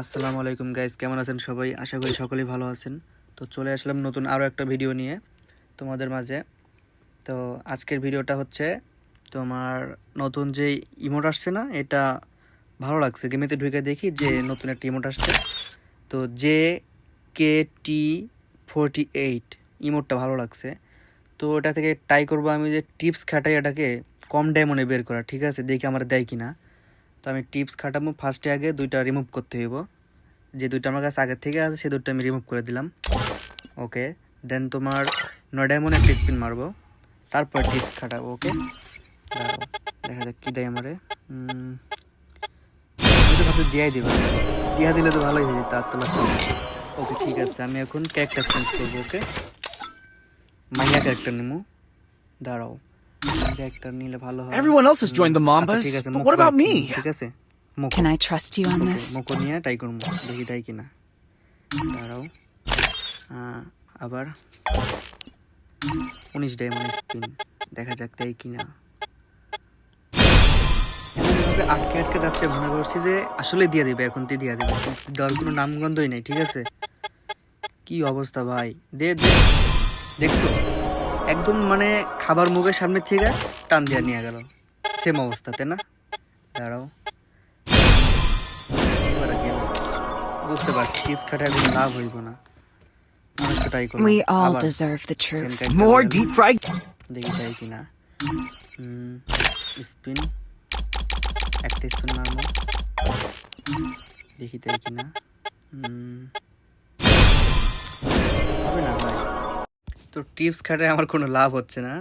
আসসালামু আলাইকুম গাইস কেমন আছেন সবাই? আশা করি সকলেই ভালো আছেন। তো চলে আসলাম নতুন আরও একটা ভিডিও নিয়ে তোমাদের মাঝে। তো আজকের ভিডিওটা হচ্ছে তোমার নতুন যে ইমোট আসছে না, এটা ভালো লাগছে। গেমেতে ঢুকে দেখি যে নতুন একটা ইমোট আসছে। তো J K T forty eight ইমোটটা ভালো লাগছে। তো ওটা থেকে ট্রাই করব আমি যে টিপস খাটাই এটাকে কম ডায়মন্ডে বের করা, ঠিক আছে? দেখি আমার দেয় কি না তো আমি টিপস খাটাবো। ফার্স্টে আগে দুইটা রিমুভ করতে হইব। যে দুইটা আমার কাছে আগের থেকে আছে সে দুটো আমি রিমুভ করে দিলাম। ওকে দেন তোমার নয় ডায়মন্ড একটা স্পিন মারবো। তারপর টিপস খাটাবো ওকে দেখা যাক কী দেয় আমারে। উম, আমি তো ভাবছি দিয়াই দিব। দিয়া দিলে তো ভালোই হয়ে যেত আর তো ওকে ঠিক আছে আমি এখন ক্যারেক্টার চেঞ্জ করব ওকে মাইয়া ক্যারেক্টার নিমু। দাঁড়াও। ক্যারেক্টার নিলে ভালো Everyone else has joined the আচ্ছা, Mambas, ঠিক আছে but মুখ what about me? ঠিক আছে মুখ Can I trust you on this? নিয়ে ট্রাই করব দেখি তাই কিনা। দাঁড়াও। আবার। উনিশ ডায়মন্ড স্পিন দেখা যাক তাই কিনা। আটকে আটকে যাচ্ছে মনে করছি যে আসলে দিয়ে দিবে এখন তুই দিয়ে দিবে। দেওয়ার কোনো নামগন্ধই নেই ঠিক আছে? কি অবস্থা ভাই? দে দে। দেখছ? একদম মানে খাবার মুখের সামনে থেকে টান দিয়ে নিয়ে গেল। সেম অবস্থাতে না? দাঁড়াও। বুঝতে পারছি খাটে এখন লাভ হইব না। অনেকটা ট্রাই করলাম। We all deserve the truth. More deep fried. দেখি কিনা স্পিন। একটা স্পিন মারবো। দেখি তাই কিনা তো টিপস খাটায় আমার কোনো লাভ হচ্ছে না।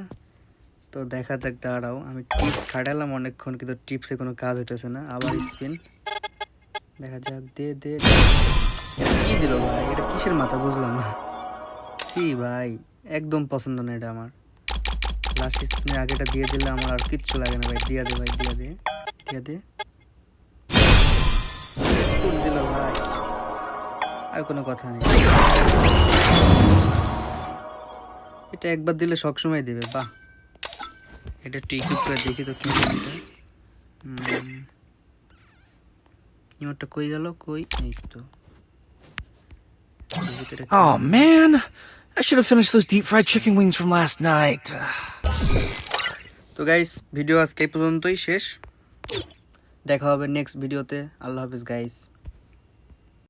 তো দেখা যাক, দাঁড়াও, আমি টিপস খাটালাম অনেকক্ষণ, কিন্তু টিপসে কোনো কাজ হইতেছে না। আবার স্পিন দেখা যাক, দে দে কি দিল ভাই, এটা কিসের মাথা বুঝলাম না। সি ভাই, একদম পছন্দ না এটা আমার। লাস্ট স্পিনের আগেটা দিয়ে দিলে আমার আর কিচ্ছু লাগে না ভাই। দিয়া দে ভাই, দিয়া দে দিয়া দে। ভাই। আর কোনো কথা নেই। এটা একবার দিলে সবসময় দেবে বাহ। এটা টিকিট করে দেখি তো কি ইমোটটা কই গেল? কই? এই তো। Oh man, I should have finished those deep fried chicken wings from last night. তো গাইস ভিডিও আজকে এই পর্যন্তই শেষ। দেখা হবে নেক্সট ভিডিওতে আল্লাহ হাফিজ গাইস